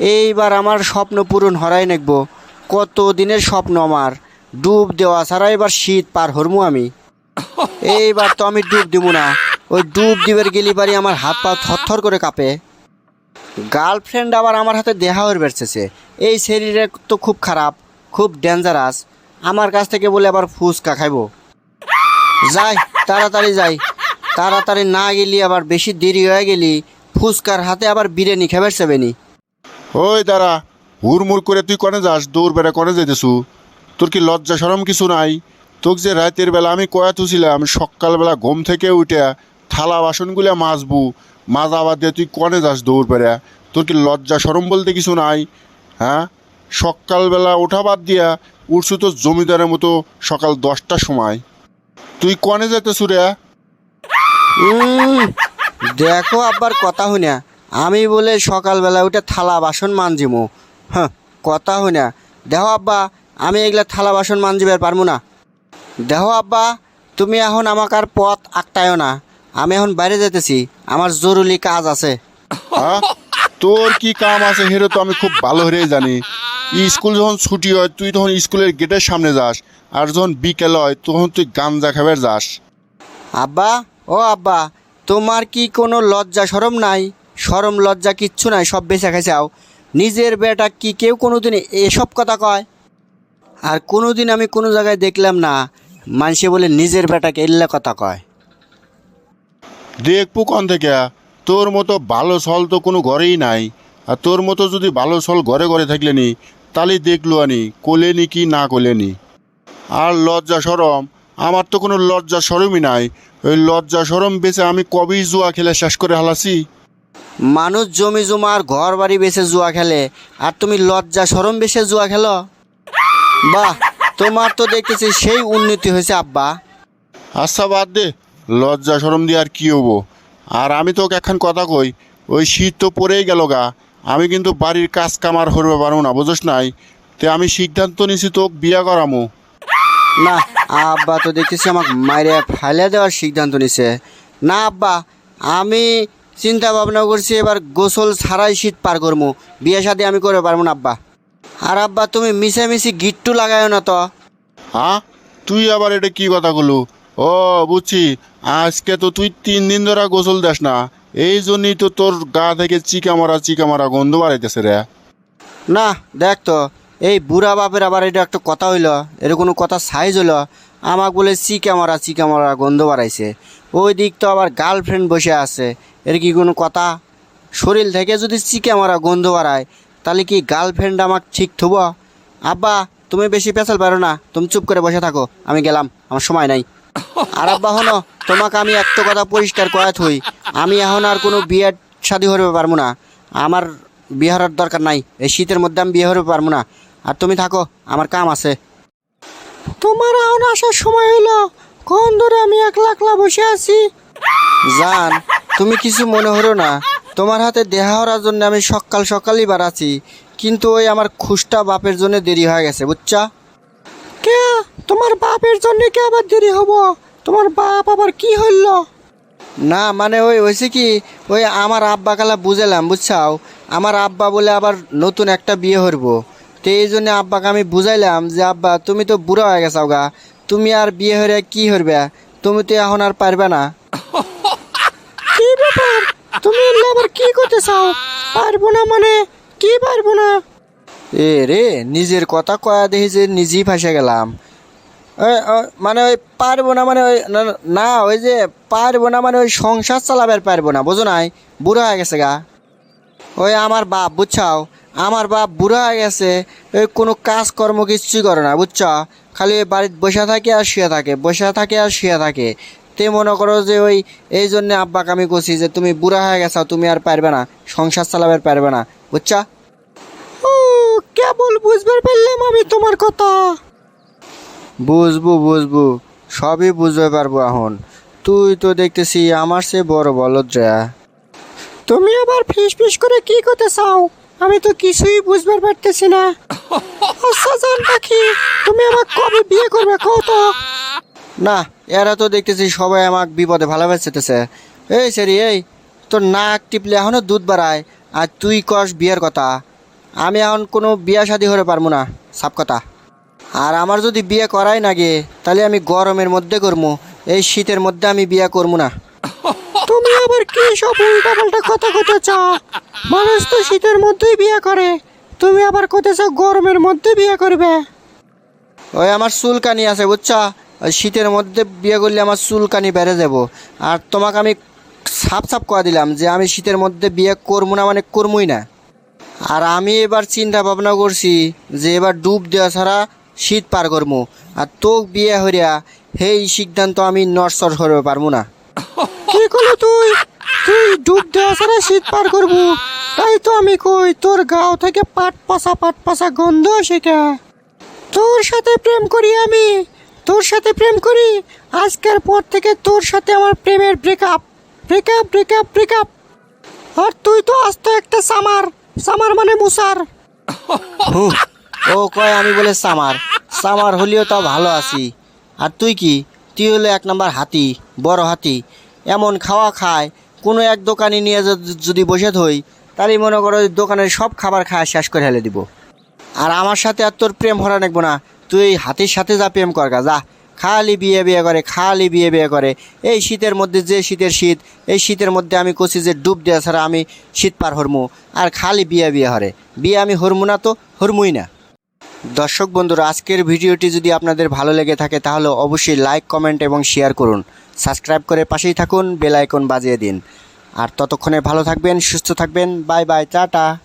এইবার আমার স্বপ্ন পূরণ হরাই নেকব। কত দিনের স্বপ্ন আমার। ডুব দেওয়া ছাড়া এবার শীত পার হরমু আমি। এইবার তো আমি ডুব দিব না। ওই ডুব দিবের গেলি বাড়ি আমার হাত পা থরথর করে কাঁপে। গার্লফ্রেন্ড আবার আমার হাতে দেহা হয়ে বেড়তেছে এই শরীরে তো খুব খারাপ, খুব ডেঞ্জারাস। আমার কাছ থেকে বলে আবার ফুচকা খাইবো। যাই, তাড়াতাড়ি যাই। তাড়াতাড়ি না গেলি আবার বেশি দেরি হয়ে গেলি। ফুচকার হাতে আবার বিরিয়ানি খাবার সেবেনি ওই দাঁড়া হুড়মুড় করে তুই কনে যাস? দৌড় বেড়া কনে যেতেছু তোর কি লজ্জা সরম কিছু নাই? তোকে যে রাতের বেলা আমি কয়া তুছিলাম সকালবেলা ঘুম থেকে উঠে থালা বাসনগুলো মাজবু মাজা বাদ দিয়ে তুই কনে যাস দৌড় বেড়া? তোর কি লজ্জা সরম বলতে কিছু নাই? হ্যাঁ? সকালবেলা ওঠা বাদ দিয়া উঠছু তো জমিদারের মতো সকাল দশটার সময়। তুই কনে যেতেছু রে? উম, দেখো আব্বার কথা শুনে আমি বলে সকালবেলা উঠে থালা বাসন মানজিমু। হ্যাঁ কথা হই না। দেখো আব্বা আমি এগুলা থালা বাসন মানজিবার পারব না। দেখো আব্বা তুমি এখন আমাকে আর পথ আঁকতায়ও না। আমি এখন বাইরে যেতেছি আমার জরুরি কাজ আছে। হ্যাঁ? তোর কি কাম আছে হেরে তো আমি খুব ভালো হরেই জানি। স্কুল যখন ছুটি হয় তুই তখন স্কুলের গেটের সামনে যাস। আর যখন বিকেল হয় তখন তুই গাঞ্জা খাবার যাস। আব্বা ও আব্বা তোমার কি কোনো লজ্জা সরম নাই? সরম, লজ্জা, কিচ্ছু নাই, সব বেঁচে খাইছাও নিজের বেটা কি কেউ কোনোদিন এসব কথা কয়? আর কোনোদিন আমি কোনো জায়গায় দেখলাম না মানুষে বলে নিজের বেটাকে এল্লা কথা কয়। দেখব কন থেকে, তোর মতো ভালো সল তো কোনো ঘরেই নাই। আর তোর মতো যদি ভালো সল ঘরে ঘরে থাকলে নি, তাহলে দেখল আনি কোলেনি কি না কোলেনি আর লজ্জা, সরম, আমার তো কোনো লজ্জা, সরমই নাই। ওই লজ্জা, সরম বেঁচে আমি কবেই জুয়া খেলে শেষ করে হালাসি মানুষ জমি জমার ঘর বাড়ি বেছে জুয়া খেলে আর তুমি লজ্জা সরম বেছে জুয়া খেলো? বাহ তোমার তো দেখতেছি সেই উন্নতি হয়েছে আব্বা। আচ্ছা বাদ দে। লজ্জা সরম দিয়ে আর কি হব? আর আমি তোকে এখন কথা কই ওই শীত তো পড়েই গেল গা। আমি কিন্তু বাড়ির কাজ কামার করবে পারব না বুঝোস নাই? তে আমি সিদ্ধান্ত নিছি তোকে বিয়া করামো। না আব্বা তো দেখতেছি আমাকে মাইরে ফাইলে দেওয়ার সিদ্ধান্ত নিছে। না আব্বা আমি চিন্তা ভাবনা করছি এবার গোসল ছাড়াই শীত পার করব বিয়ে শাদি আমি করে পারব না আব্বা। আর আব্বা তুমি মিশামিশি গিট্টু লাগায়ও না তো। হ্যাঁ তুই আবার এটা কি কথা বলু ও বুঝছি। আজকে তো তুই তিন দিন ধরে গোসল দেস না। এই জন্যই তো তোর গা থেকে চিকা মারা চিকা মারা গন্ধ বাড়াইতেছে রে। না দেখ তো এই বুড়া বাপের আবার এটা একটা কথা হইল। এর কোনো কথা সাইজ হইল। আমাকে বলে চিকা মারা চিকা মারা গন্ধ বাড়াইছে। ওই দিক তো আবার গার্লফ্রেন্ড বসে আছে। এর কি কোনো কথা? শরীর থেকে যদি চিকা মারা গন্ধ বাড়ায়, তাহলে কি গার্লফ্রেন্ড আমাকে ঠিক থব? আব্বা, তুমি বেশি পেছাল পারো না। তুমি চুপ করে বসে থাকো। আমি গেলাম। আমার সময় নাই। আর আব্বা, হনো, তোমাকে আমি একটা কথা পরিষ্কার করা থই। আমি এখন আর কোনো বিয়ের শাদি করবে পারব না। আমার বিয়ে দরকার নাই। এই শীতের মধ্যে আমি বিয়ে হতে পারব না। আর তুমি থাকো। আমার কাম আছে। তোমার এখন আসার সময় হলো কোন ধরে আমি একলা একলা বসে আছি? জান তুমি কিছু মনে হলো না। তোমার হাতে দেহা হওয়ার জন্য আমি সকাল সকালই বাড়াচ্ছি কিন্তু ওই আমার খুশটা বাপের জন্য দেরি হয়ে গেছে বুঝছা? কে? তোমার বাপের জন্য কে আবার দেরি হব? তোমার বাপ আবার কি হইল? না মানে ওই হয়েছে কি ওই আমার আব্বা কালা বুঝালাম বুঝছাও? আমার আব্বা বলে আবার নতুন একটা বিয়ে হরবো তো এই জন্য আব্বাকে আমি বুঝাইলাম যে আব্বা তুমি তো বুড়া হয়ে গেছাও গা। তুমি আর বিয়ে হরে কি হরবে তুমি তো এখন আর পারবে না। কি ব্যাপার? তুমি আবার কি করতে চাও পারব না মানে? কি পারব না? এ রে নিজের কথা কয়া দেখি যে নিজেই ফাঁসে গেলাম। মানে ওই পারব না মানে ওই না, না ওই যে পারব না মানে ওই সংসার চালাবার পারব না বোঝো নাই? বুড়ো হয়ে গেছে গা। ওই আমার বাপ বুঝছাও? আমার বাপ বুড়া হয়ে গেছে ওই কোনো কাজকর্ম কিচ্ছুই করে না, বুঝছ? খালি ওই বাড়িতে বসে থাকে আর শুয়ে থাকে, বসে থাকে আর শুয়ে থাকে। তে মনে করো যে ওই, এই জন্য আব্বাকে আমি কছি যে তুমি বুড়া হয়ে গেছো, তুমি আর পারবে না, সংসার চালাবার পারবে না, বুঝছা? ও, কেবল বুঝবার পারলাম আমি তোমার কথা। বুঝব বুঝব, সবই বুঝতে পারব এখন। তুই তো দেখতেছি আমার সে বড় বলদ তুমি আবার ফিস ফিস করে কি করতে চাও? আমি তো কিছুই বুঝবার পারতেছি না। আচ্ছা পাখি, তুমি আমাকে কবে বিয়ে করবে কও তো? না, এরা তো দেখতেছি সবাই আমাকে বিপদে ভালোবাসতেছে এই সেরি, এই, তোর নাক টিপলে এখনও দুধ বাড়ায়, আর তুই কস বিয়ের কথা। আমি এখন কোনো বিয়া শাদি হতে পারব না সাপ কথা। আর আমার যদি বিয়ে করাই না গে, তাহলে আমি গরমের মধ্যে করব এই শীতের মধ্যে আমি বিয়ে করব না। তুমি আবার কি সব উল্টা পাল্টা কথা কথা চাও? মানুষ তো শীতের মধ্যেই বিয়ে করে। তুমি আবার কোথায় চাও গরমের মধ্যে বিয়ে করবে? ওই আমার চুলকানি আছে বুঝছা? ওই শীতের মধ্যে বিয়ে করলে আমার চুলকানি বেড়ে যাব। আর তোমাকে আমি সাপ সাপ করে দিলাম যে আমি শীতের মধ্যে বিয়ে করব না মানে করবই না। আর আমি এবার চিন্তা ভাবনা করছি যে এবার ডুব দেওয়া ছাড়া শীত পার করব আর তোক বিয়ে হরিয়া সেই সিদ্ধান্ত আমি নরসর করতে পারব না। কি করল তুই? তুই ডুব দেওয়া ছাড়া শীত পার করব। তাই তো আমি কই, তোর গাও থেকে পাট পাসা পাট পাসা গন্ধ শেখা তোর সাথে প্রেম করি আমি, তোর সাথে প্রেম করি। আজকের পর থেকে তোর সাথে আমার প্রেমের ব্রেকআপ ব্রেকআপ ব্রেকআপ ব্রেকআপ আর তুই তো আস্ত একটা সামার সামার মানে মুসার। ও কয় আমি বলে সামার সামার হলেও তাও ভালো আছি। আর তুই কি? তুই হলো এক নাম্বার হাতি, বড় হাতি। এমন খাওয়া খায়, কোনো এক দোকানে নিয়ে যদি- বসে থই তাহলে মনে করো দোকানের সব খাবার খাওয়া শেষ করে ফেলে দিব। আর আমার সাথে আর তোর প্রেম হরা নেকবো না, তুই হাতির সাথে যা প্রেম কর গা, যা। খালি বিয়ে বিয়ে করে, খালি বিয়ে বিয়ে করে। এই শীতের মধ্যে যে শীতের শীত, এই শীতের মধ্যে আমি কষি যে ডুব দেওয়া ছাড়া আমি শীত পার হরমু, আর খালি বিয়ে বিয়ে হরে। বিয়ে আমি হরমু না তো, হরমুই না। দর্শক বন্ধুরা, আজকের ভিডিওটি যদি আপনাদের ভালো লেগে থাকে, তাহলে অবশ্যই লাইক, কমেন্ট এবং শেয়ার করুন। সাবস্ক্রাইব করে পাশেই থাকুন, বেল আইকন বাজিয়ে দিন। আর ততক্ষণে ভালো থাকবেন, সুস্থ থাকবেন। Bye bye, tata.